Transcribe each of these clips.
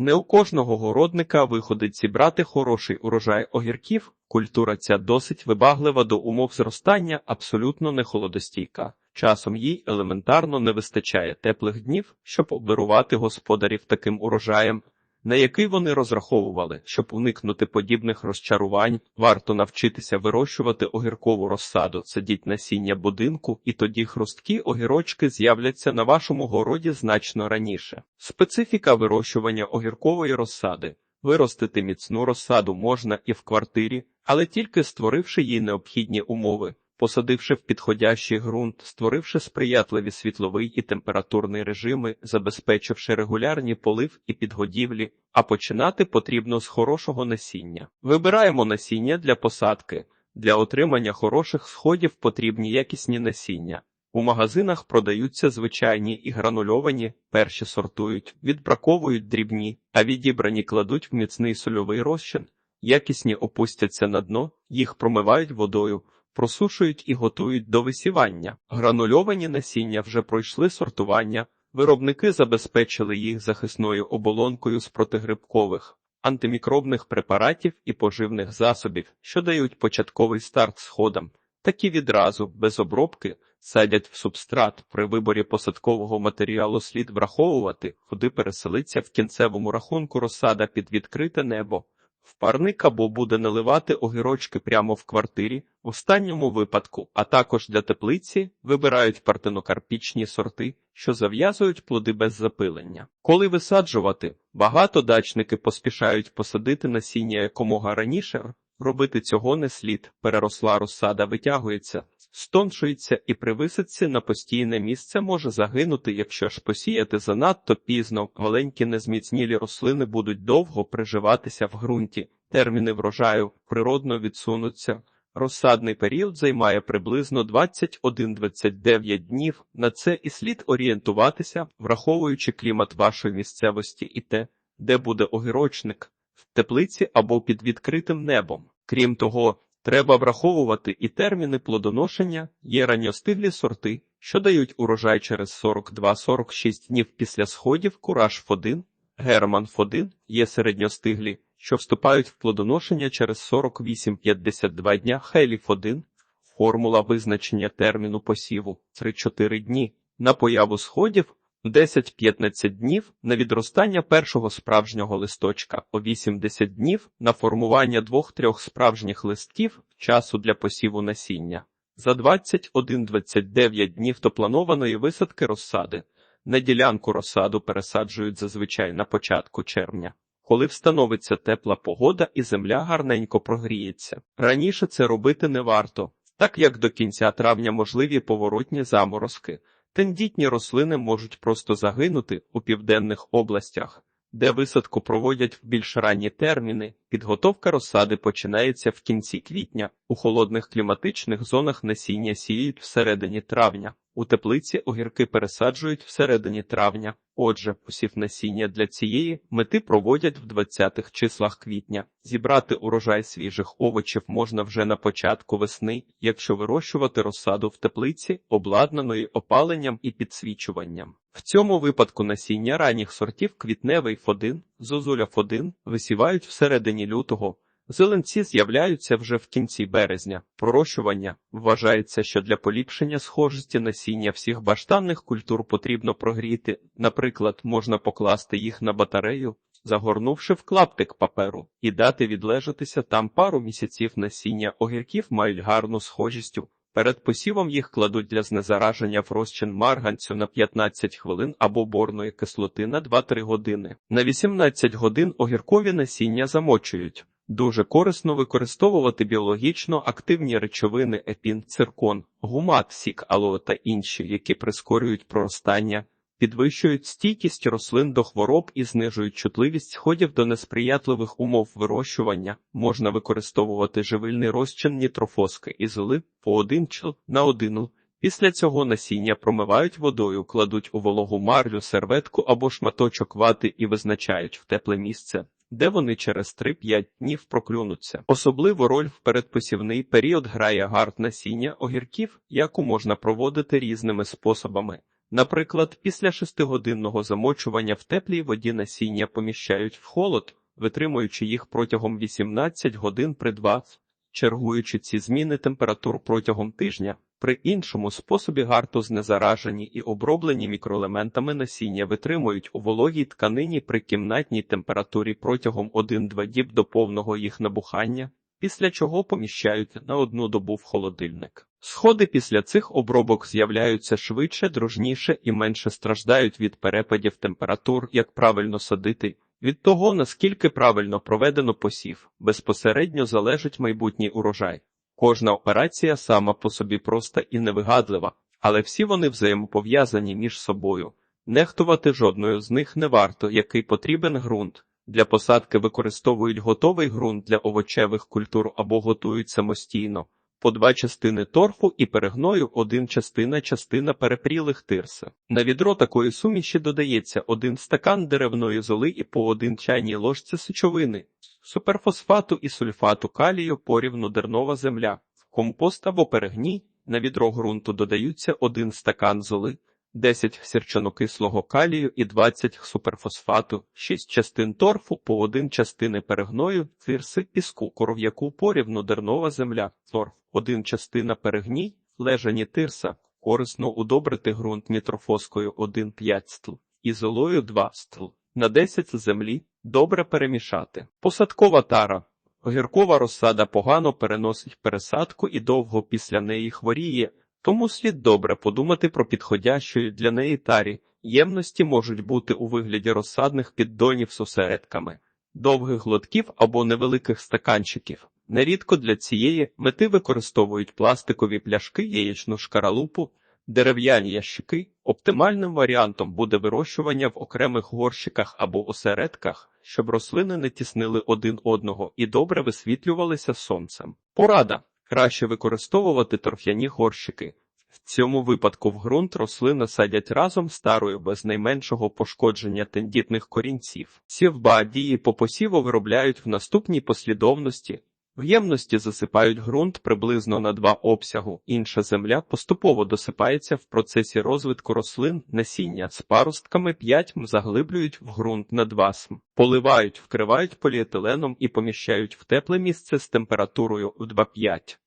Не у кожного городника виходить зібрати хороший урожай огірків. Культура ця досить вибаглива до умов зростання, абсолютно не холодостійка. Часом їй елементарно не вистачає теплих днів, щоб обвирувати господарів таким урожаєм, на який вони розраховували, щоб уникнути подібних розчарувань, варто навчитися вирощувати огіркову розсаду, садіть насіння будинку, і тоді хрусткі огірочки з'являться на вашому городі значно раніше. Специфіка вирощування огіркової розсади. Виростити міцну розсаду можна і в квартирі, але тільки створивши їй необхідні умови. Посадивши в підходящий ґрунт, створивши сприятливі світловий і температурний режими, забезпечивши регулярні полив і підгодівлі, а починати потрібно з хорошого насіння. Вибираємо насіння для посадки. Для отримання хороших сходів потрібні якісні насіння. У магазинах продаються звичайні і гранульовані, перші сортують, відбраковують дрібні, а відібрані кладуть в міцний сольовий розчин. Якісні опустяться на дно, їх промивають водою просушують і готують до висівання. Гранульовані насіння вже пройшли сортування, виробники забезпечили їх захисною оболонкою з протигрибкових, антимікробних препаратів і поживних засобів, що дають початковий старт сходам. Такі відразу, без обробки, садять в субстрат. При виборі посадкового матеріалу слід враховувати, куди переселиться в кінцевому рахунку розсада під відкрите небо. Парник або буде наливати огірочки прямо в квартирі, в останньому випадку, а також для теплиці вибирають партенокарпічні сорти, що зав'язують плоди без запилення. Коли висаджувати, багато дачники поспішають посадити насіння якомога раніше, робити цього не слід, переросла розсада витягується, стоншується і при висадці на постійне місце може загинути, якщо ж посіяти занадто пізно, маленькі незміцнілі рослини будуть довго приживатися в ґрунті, терміни врожаю природно відсунуться. Розсадний період займає приблизно 21-29 днів. На це і слід орієнтуватися, враховуючи клімат вашої місцевості і те, де буде огірочник, в теплиці або під відкритим небом. Крім того, треба враховувати і терміни плодоношення, є ранньостиглі сорти, що дають урожай через 42-46 днів після сходів, кураж Ф1, Герман Ф1, є середньостиглі що вступають в плодоношення через 48-52 дня Хейліф 1, формула визначення терміну посіву 3-4 дні, на появу сходів 10-15 днів, на відростання першого справжнього листочка о 80 днів, на формування двох-трьох справжніх листків часу для посіву насіння. За 21-29 днів до планованої висадки розсади. На ділянку розсаду пересаджують зазвичай на початку червня коли встановиться тепла погода і земля гарненько прогріється. Раніше це робити не варто, так як до кінця травня можливі поворотні заморозки. Тендітні рослини можуть просто загинути у південних областях, де висадку проводять в більш ранні терміни. Підготовка розсади починається в кінці квітня, у холодних кліматичних зонах насіння сіють всередині травня. У теплиці огірки пересаджують всередині травня. Отже, посів насіння для цієї мети проводять в 20-х числах квітня. Зібрати урожай свіжих овочів можна вже на початку весни, якщо вирощувати розсаду в теплиці, обладнаної опаленням і підсвічуванням. В цьому випадку насіння ранніх сортів квітневий фодин, зозуля фодин висівають всередині лютого. Зеленці з'являються вже в кінці березня. Пророщування вважається, що для поліпшення схожості насіння всіх баштанних культур потрібно прогріти. Наприклад, можна покласти їх на батарею, загорнувши в клаптик паперу, і дати відлежатися там пару місяців насіння огірків мають гарну схожістю. Перед посівом їх кладуть для знезараження в розчин марганцю на 15 хвилин або борної кислоти на 2-3 години. На 18 годин огіркові насіння замочують. Дуже корисно використовувати біологічно активні речовини епін, циркон, гумат, сік, алоe та інші, які прискорюють проростання, підвищують стійкість рослин до хвороб і знижують чутливість сходів до несприятливих умов вирощування. Можна використовувати живильний розчин нітрофоски і золи по один чл на один л. Після цього насіння промивають водою, кладуть у вологу марлю, серветку або шматочок вати і визначають в тепле місце де вони через 3-5 днів проклюнуться. Особливу роль в передпосівний період грає гард насіння огірків, яку можна проводити різними способами. Наприклад, після шестигодинного замочування в теплій воді насіння поміщають в холод, витримуючи їх протягом 18 годин при 2, чергуючи ці зміни температур протягом тижня. При іншому способі гарто знезаражені і оброблені мікроелементами насіння витримують у вологій тканині при кімнатній температурі протягом 1-2 діб до повного їх набухання, після чого поміщають на одну добу в холодильник. Сходи після цих обробок з'являються швидше, дружніше і менше страждають від перепадів температур, як правильно садити. Від того, наскільки правильно проведено посів, безпосередньо залежить майбутній урожай. Кожна операція сама по собі проста і невигадлива, але всі вони взаємопов'язані між собою. Нехтувати жодною з них не варто, який потрібен ґрунт. Для посадки використовують готовий ґрунт для овочевих культур або готують самостійно. По два частини торфу і перегною один частина частина перепрілих тирса. На відро такої суміші додається один стакан деревної золи і по один чайній ложці сечовини, суперфосфату і сульфату калію порівну дернова земля. В компост або перегній на відро ґрунту додаються один стакан золи, 10 сірчанокислого калію і 20 суперфосфату, 6 частин торфу по 1 частини перегною, тирси, піску, коров'яку порівну дернова земля, торф, 1 частина перегній, лежані тирса, корисно удобрити ґрунт нітрофоскою 1,5 стл і золою 2 стл. На 10 землі добре перемішати. Посадкова тара. Огіркова розсада погано переносить пересадку і довго після неї хворіє, тому слід добре подумати про підходящої для неї тарі. Ємності можуть бути у вигляді розсадних піддонів з осередками, довгих глотків або невеликих стаканчиків. Нерідко для цієї мети використовують пластикові пляшки, яєчну шкаралупу, дерев'яні ящики. Оптимальним варіантом буде вирощування в окремих горщиках або осередках, щоб рослини не тіснили один одного і добре висвітлювалися сонцем. Порада краще використовувати торф'яні горщики. В цьому випадку в ґрунт рослини садять разом з тарою без найменшого пошкодження тендітних корінців. Сівба дії по посіву виробляють в наступній послідовності. В ємності засипають ґрунт приблизно на два обсягу. Інша земля поступово досипається в процесі розвитку рослин, насіння з паростками 5 м заглиблюють в ґрунт на 2 см, поливають, вкривають поліетиленом і поміщають в тепле місце з температурою в 2,5.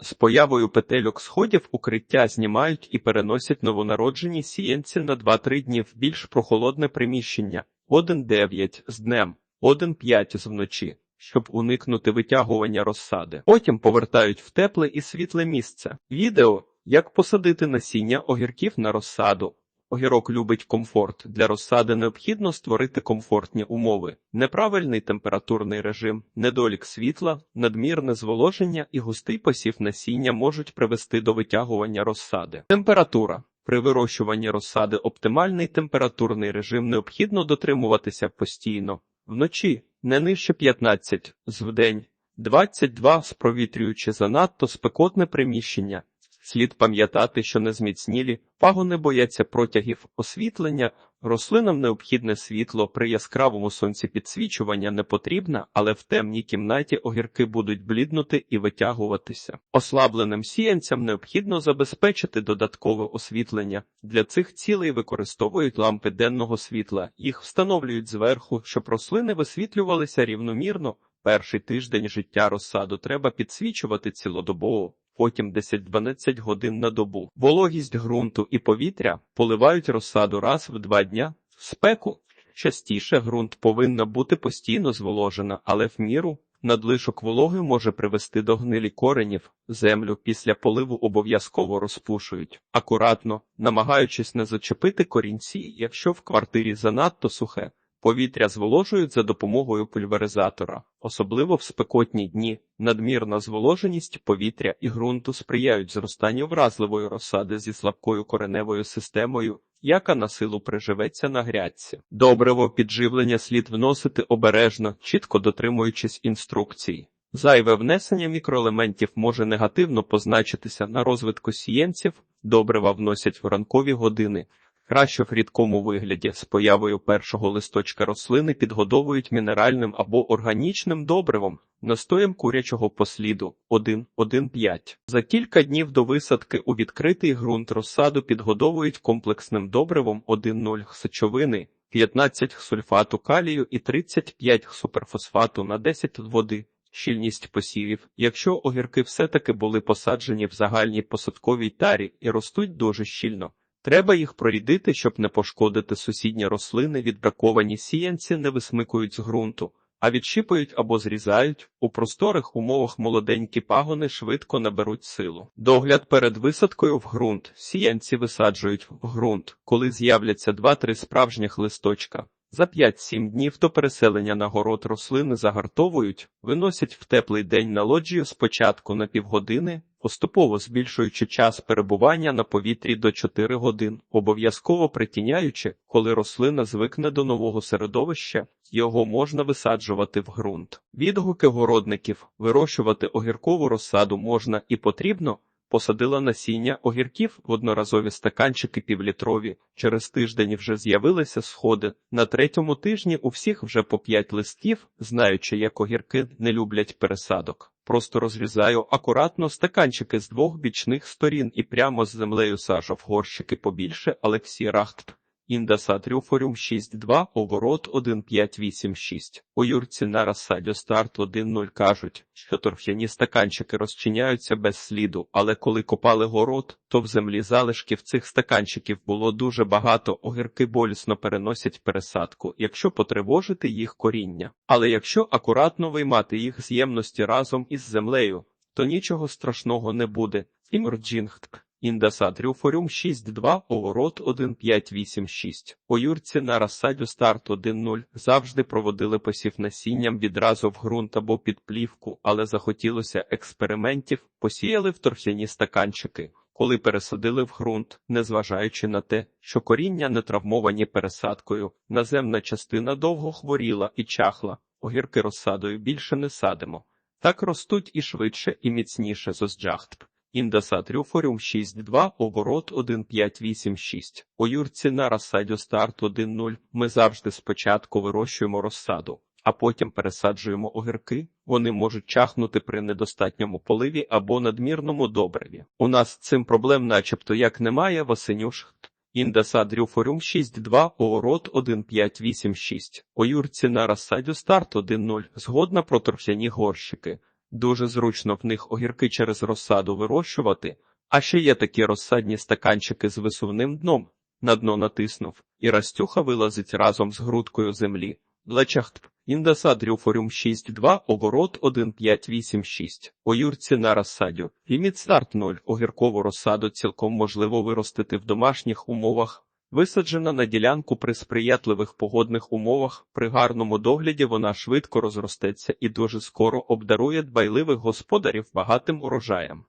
З появою петельок сходів укриття знімають і переносять новонароджені сіянці на 2-3 дні в більш прохолодне приміщення 1,9 з днем, 1,5 з вночі щоб уникнути витягування розсади. Потім повертають в тепле і світле місце. Відео як посадити насіння огірків на розсаду. Огірок любить комфорт. Для розсади необхідно створити комфортні умови, неправильний температурний режим, недолік світла, надмірне зволоження і густий посів насіння можуть привести до витягування розсади. Температура. При вирощуванні розсади оптимальний температурний режим необхідно дотримуватися постійно. Вночі не нижче 15, з вдень 22, спровітрюючи занадто спекотне приміщення. Слід пам'ятати, що незміцнілі пагони бояться протягів освітлення, рослинам необхідне світло при яскравому сонці підсвічування не потрібно, але в темній кімнаті огірки будуть бліднути і витягуватися. Ослабленим сіянцям необхідно забезпечити додаткове освітлення. Для цих цілей використовують лампи денного світла, їх встановлюють зверху, щоб рослини висвітлювалися рівномірно. Перший тиждень життя розсаду треба підсвічувати цілодобово потім 10-12 годин на добу. Вологість ґрунту і повітря поливають розсаду раз в два дня. Спеку частіше ґрунт повинна бути постійно зволожена, але в міру надлишок вологи може привести до гнилі коренів. Землю після поливу обов'язково розпушують, акуратно, намагаючись не зачепити корінці, якщо в квартирі занадто сухе. Повітря зволожують за допомогою пульверизатора, особливо в спекотні дні. Надмірна зволоженість повітря і ґрунту сприяють зростанню вразливої розсади зі слабкою кореневою системою, яка на силу приживеться на грядці. Добриво підживлення слід вносити обережно, чітко дотримуючись інструкцій. Зайве внесення мікроелементів може негативно позначитися на розвитку сієнців, добрива вносять в ранкові години. Краще в рідкому вигляді з появою першого листочка рослини підгодовують мінеральним або органічним добривом, настоєм курячого посліду 1,1,5. За кілька днів до висадки у відкритий ґрунт розсаду підгодовують комплексним добривом 1,0 сечовини, 15 сульфату калію і 35 суперфосфату на 10 води. Щільність посівів. Якщо огірки все-таки були посаджені в загальній посадковій тарі і ростуть дуже щільно, треба їх прорідити, щоб не пошкодити сусідні рослини, відбраковані сіянці не висмикують з ґрунту, а відщипують або зрізають. У просторих умовах молоденькі пагони швидко наберуть силу. Догляд перед висадкою в ґрунт. Сіянці висаджують в ґрунт, коли з'являться 2-3 справжніх листочка. За 5-7 днів до переселення на город рослини загартовують, виносять в теплий день на лоджію спочатку на півгодини, поступово збільшуючи час перебування на повітрі до 4 годин, обов'язково притіняючи, коли рослина звикне до нового середовища, його можна висаджувати в ґрунт. Відгуки городників вирощувати огіркову розсаду можна і потрібно. Посадила насіння огірків в одноразові стаканчики півлітрові. Через тиждень вже з'явилися сходи. На третьому тижні у всіх вже по п'ять листів, знаючи, як огірки не люблять пересадок. Просто розрізаю акуратно стаканчики з двох бічних сторін і прямо з землею сажав горщики побільше Олексій Рахт. Індасатріофоріум 6.2, оборот 1.586. У юрці на розсаді старт 1.0 кажуть, що торф'яні стаканчики розчиняються без сліду, але коли копали город, то в землі залишків цих стаканчиків було дуже багато, огірки болісно переносять пересадку, якщо потривожити їх коріння. Але якщо акуратно виймати їх з ємності разом із землею, то нічого страшного не буде. Іморджінгт. Індасатріофоріум 6.2, оборот 1.586. У юрці на розсаді старт 1.0 завжди проводили посів насінням відразу в ґрунт або під плівку, але захотілося експериментів, посіяли в торфяні стаканчики. Коли пересадили в ґрунт, незважаючи на те, що коріння не травмовані пересадкою, наземна частина довго хворіла і чахла, огірки розсадою більше не садимо. Так ростуть і швидше, і міцніше зозджахтб. Індасатріофоріум 6.2, оборот 1.586. У юрці на розсаді старт 1.0 ми завжди спочатку вирощуємо розсаду, а потім пересаджуємо огірки. Вони можуть чахнути при недостатньому поливі або надмірному добриві. У нас цим проблем начебто як немає, восенюш. Індасадріофоріум 6.2, оборот 1.586. У юрці на розсаді старт 1.0, згодна про торфяні горщики. Дуже зручно в них огірки через розсаду вирощувати, а ще є такі розсадні стаканчики з висувним дном. На дно натиснув, і Растюха вилазить разом з грудкою землі. Лечахт. Індасадріофоріум 6.2, оборот 1.586. У юрці на розсадю. Ліміт старт 0. Огіркову розсаду цілком можливо виростити в домашніх умовах. Висаджена на ділянку при сприятливих погодних умовах, при гарному догляді вона швидко розростеться і дуже скоро обдарує дбайливих господарів багатим урожаєм.